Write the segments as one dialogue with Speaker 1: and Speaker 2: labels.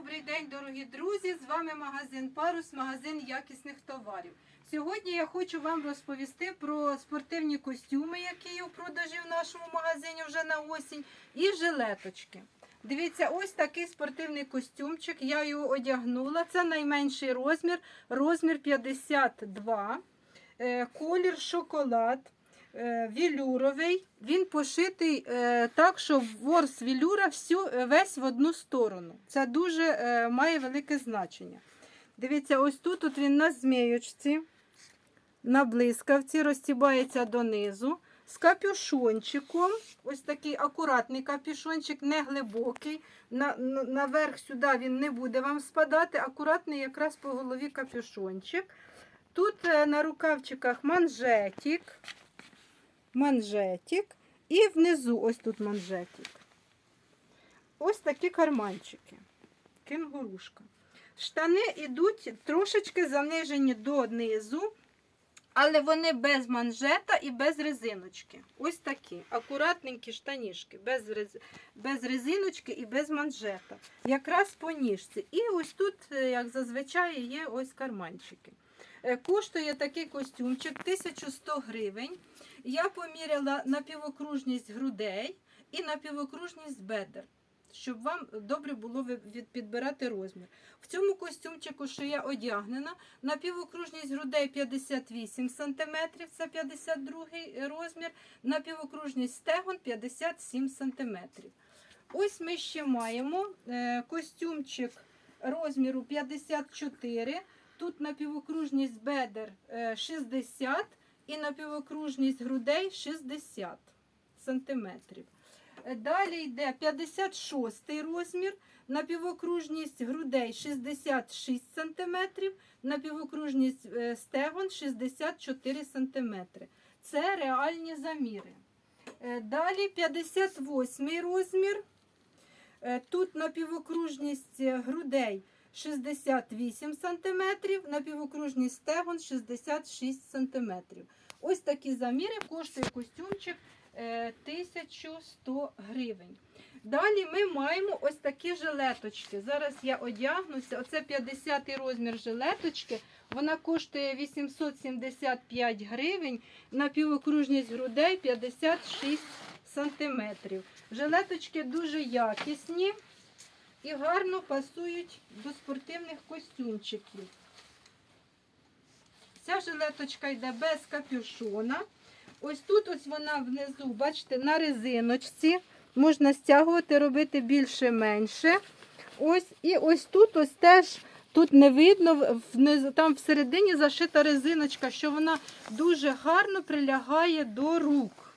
Speaker 1: Добрий день, дорогі друзі! З вами магазин Парус, магазин якісних товарів. Сьогодні я хочу вам розповісти про спортивні костюми, які є у продажі в нашому магазині вже на осінь, і жилеточки. Дивіться, ось такий спортивний костюмчик. Я його одягнула. Це найменший розмір, розмір 52, е, колір шоколад. Е, Вілюровий, він пошитий е, так, що ворс вілюра всю, е, весь в одну сторону. Це дуже має велике значення. Дивіться, ось тут от він на зміючці, на блискавці, розтібається донизу. З капюшончиком, ось такий акуратний капюшончик, не глибокий. На, на- наверх сюди він не буде вам спадати. Акуратний якраз по голові капюшончик. Тут на рукавчиках манжетик манжетик. І внизу ось тут манжетик. Ось такі карманчики. Кенгурушка. Штани йдуть трошечки занижені донизу, але вони без манжета і без резиночки. Ось такі. Акуратненькі штанішки, без, рез... без резиночки і без манжета. Якраз по ніжці. І ось тут, е, як зазвичай, є ось карманчики. Е, Коштує такий костюмчик 1100 гривень. Я поміряла напівокружність грудей і напівокружність бедер, щоб вам добре було підбирати розмір. В цьому костюмчику, що я одягнена, напівокружність грудей 58 см, це 52 розмір, напівокружність стегон 57 см. Ось ми ще маємо е, костюмчик розміру 54. Тут напівокружність бедер е, 60 і напівокружність грудей 60 сантиметрів. Е, Далі йде 56 розмір, напівокружність грудей 66 сантиметрів, напівокружність е, стегон 64 сантиметри. Це реальні заміри. Е, Далі 58 розмір. Е, Тут напівокружність е, грудей 68 см, на напівокружність стегон 66 см. Ось такі заміри коштує костюмчик е, 1100 гривень. Далі ми маємо ось такі жилеточки. Зараз я одягнуся. Оце 50-й розмір жилеточки. Вона коштує 875 гривень, напівокружність грудей 56 сантиметрів. Жилеточки дуже якісні і гарно пасують до спортивних костюмчиків. Ця жилеточка йде без капюшона. Ось тут ось вона внизу, бачите, на резиночці. Можна стягувати, робити більше-менше. Ось, і ось тут ось теж тут не видно, внизу, там всередині зашита резиночка, що вона дуже гарно прилягає до рук.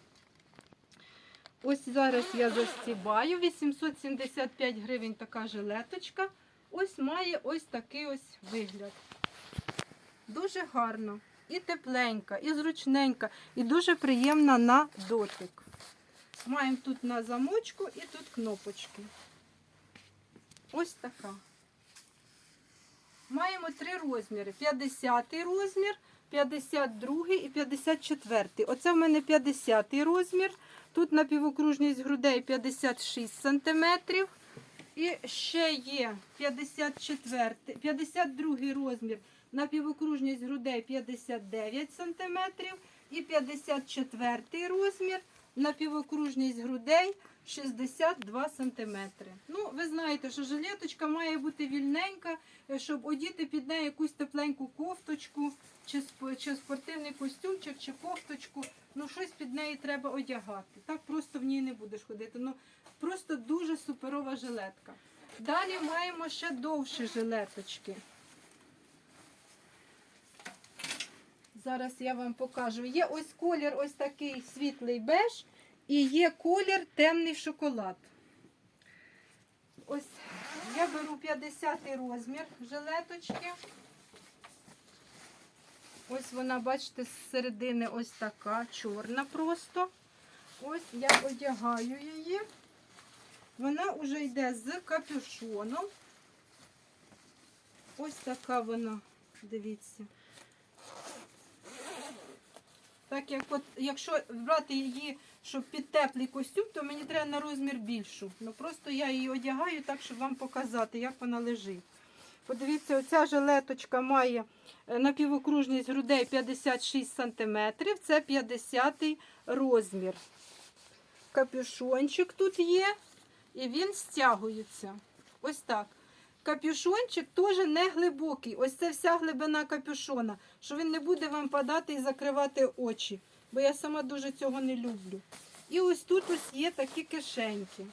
Speaker 1: Ось зараз я застібаю. 875 гривень така жилеточка. Ось має ось такий ось вигляд. Дуже гарно. І тепленька, і зручненька, і дуже приємна на дотик. Маємо тут на замочку і тут кнопочки. Ось така. Маємо три розміри: 50 розмір, 52 і 54. Оце в мене 50 розмір. Тут напівокружність грудей 56 см. І ще є 54, 52 розмір, напівокружність грудей 59 см. І 54 розмір, напівокружність грудей 62 см. Ну, ви знаєте, що жилеточка має бути вільненька, е, щоб одіти під неї якусь тепленьку кофточку, чи, чи спортивний костюмчик, чи кофточку. Ну, щось під неї треба одягати. Так просто в ній не будеш ходити. Ну, просто дуже суперова жилетка. Далі маємо ще довші жилеточки. Зараз я вам покажу. Є ось колір, ось такий світлий беж, і є колір темний шоколад. Ось я беру 50 розмір жилеточки. Ось вона, бачите, з середини ось така, чорна просто. Ось я одягаю її. Вона вже йде з капюшоном. Ось така вона, дивіться. Так як от, якщо брати її, щоб під теплий костюм, то мені треба на розмір більшу. Ну просто я її одягаю так, щоб вам показати, як вона лежить. Подивіться, оця жилеточка має е, напівокружність грудей 56 см, це 50 розмір. Капюшончик тут є, і він стягується. Ось так. Капюшончик теж не глибокий. Ось це вся глибина капюшона, що він не буде вам падати і закривати очі. Бо я сама дуже цього не люблю. І ось тут ось є такі кишеньки.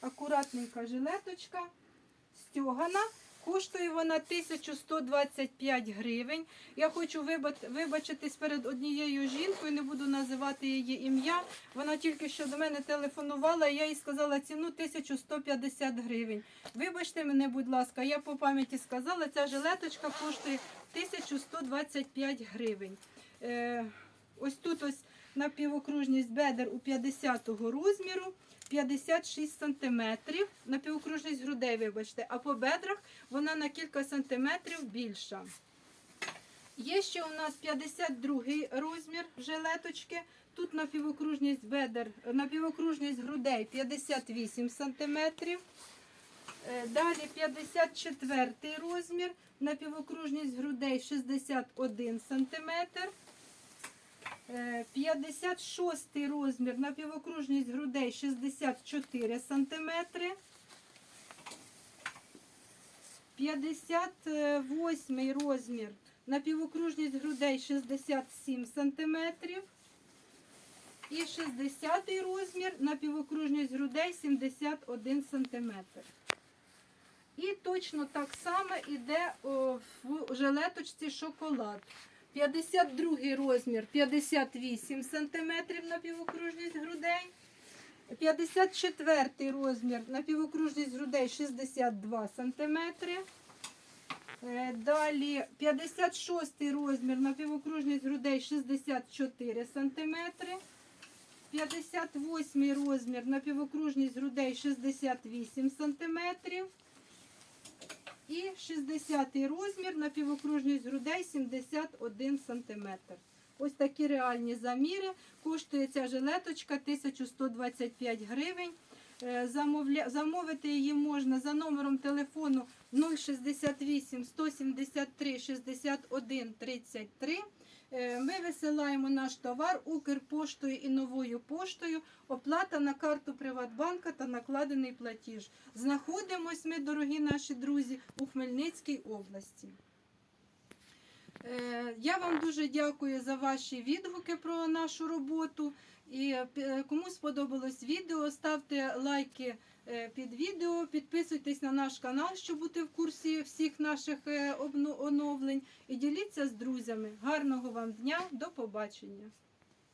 Speaker 1: Акуратненька жилеточка, стьогана. Коштує вона 1125 гривень. Я хочу вибачитись перед однією жінкою, не буду називати її ім'я. Вона тільки що до мене телефонувала, і я їй сказала ціну 1150 гривень. Вибачте мене, будь ласка, я по пам'яті сказала, ця жилеточка коштує 1125 гривень. Е, ось тут ось напівокружність бедер у 50-го розміру. 56 сантиметрів, напівокружність грудей, вибачте, а по бедрах вона на кілька сантиметрів більша. Є ще у нас 52 розмір жилеточки. Тут напівокружність бедер, напівокружність грудей 58 сантиметрів. Е, Далі 54 розмір, напівокружність грудей 61 сантиметр. Е, 56 розмір, напівокружність грудей 64 сантиметри. 58 розмір, напівокружність грудей 67 сантиметрів. І 60 розмір, напівокружність грудей 71 сантиметр. І точно так само йде в жилеточці шоколад. 52 розмір 58 см напівокружність грудей. 54 розмір напівокружність грудей 62 см. Далі 56 розмір напівокружність грудей 64 см. 58 розмір напівокружність грудей 68 см. І 60 розмір на півокружність грудей 71 см. Ось такі реальні заміри. Коштує ця жилеточка 1125 гривень. Е, Замовити її можна за номером телефону 068 173 61 33. Е, Ми висилаємо наш товар Укрпоштою і новою поштою. Оплата на карту Приватбанка та накладений платіж. Знаходимось ми, дорогі наші друзі, у Хмельницькій області. Е, Я вам дуже дякую за ваші відгуки про нашу роботу. І е, кому сподобалось відео, ставте лайки е, під відео, підписуйтесь на наш канал, щоб бути в курсі всіх наших оновлень. І діліться з друзями. Гарного вам дня, до побачення!